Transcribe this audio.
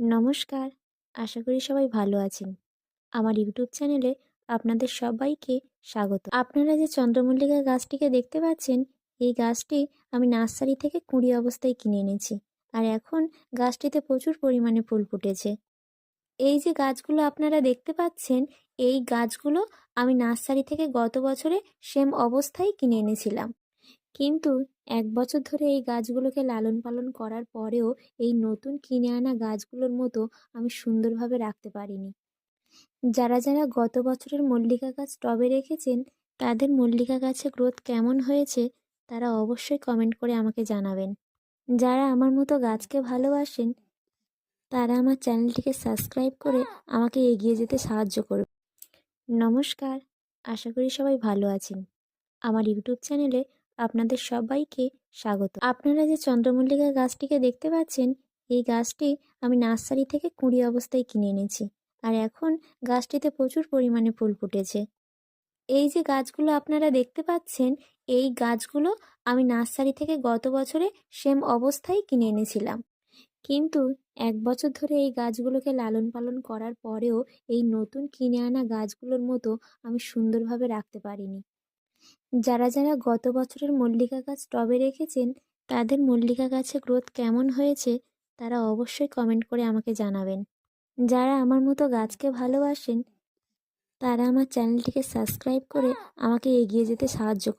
নমস্কার। আশা করি সবাই ভালো আছেন। আমার ইউটিউব চ্যানেলে আপনাদের সবাইকে স্বাগত। আপনারা যে চন্দ্রমল্লিকা গাছটিকে দেখতে পাচ্ছেন, এই গাছটি আমি নার্সারি থেকে কুঁড়ি অবস্থায় কিনে এনেছি। আর এখন গাছটিতে প্রচুর পরিমাণে ফুল ফুটেছে। এই যে গাছগুলো আপনারা দেখতে পাচ্ছেন, এই গাছগুলো আমি নার্সারি থেকে গত বছরে সেম অবস্থায় কিনে এনেছিলাম। কিন্তু এক বছর ধরে এই গাছগুলোকে লালন পালন করার পরেও এই নতুন কিনে আনা গাছগুলোর মতো আমি সুন্দরভাবে রাখতে পারিনি। যারা যারা গত বছরের মল্লিকা গাছ টবে রেখেছেন, তাদের মল্লিকা গাছের গ্রোথ কেমন হয়েছে, তারা অবশ্যই কমেন্ট করে আমাকে জানাবেন। যারা আমার মতো গাছকে ভালোবাসেন, তারা আমার চ্যানেলটিকে সাবস্ক্রাইব করে আমাকে এগিয়ে যেতে সাহায্য করবে। নমস্কার, আশা করি সবাই ভালো আছেন। আমার ইউটিউব চ্যানেলে আপনাদের সবাইকে স্বাগত। আপনারা যে চন্দ্রমল্লিকা গাছটিকে দেখতে পাচ্ছেন, এই গাছটি আমি নার্সারি থেকে কুঁড়ি অবস্থায় কিনে এনেছি। আর এখন গাছটিতে প্রচুর পরিমাণে ফুল ফুটেছে। এই যে গাছগুলো আপনারা দেখতে পাচ্ছেন, এই গাছগুলো আমি নার্সারি থেকে গত বছরে সেম অবস্থায় কিনে এনেছিলাম। কিন্তু এক বছর ধরে এই গাছগুলোকে লালন পালন করার পরেও এই নতুন কিনে আনা গাছগুলোর মতো আমি সুন্দরভাবে রাখতে পারিনি। যারা যারা গত বছরের মল্লিকা গাছ টবে রেখেছেন, তাদের মল্লিকা গাছে গ্রোথ কেমন হয়েছে, তারা অবশ্যই কমেন্ট করে আমাকে জানাবেন। যারা আমার মতো গাছকে ভালোবাসেন, তারা আমার চ্যানেলটিকে সাবস্ক্রাইব করে আমাকে এগিয়ে যেতে সাহায্য করবে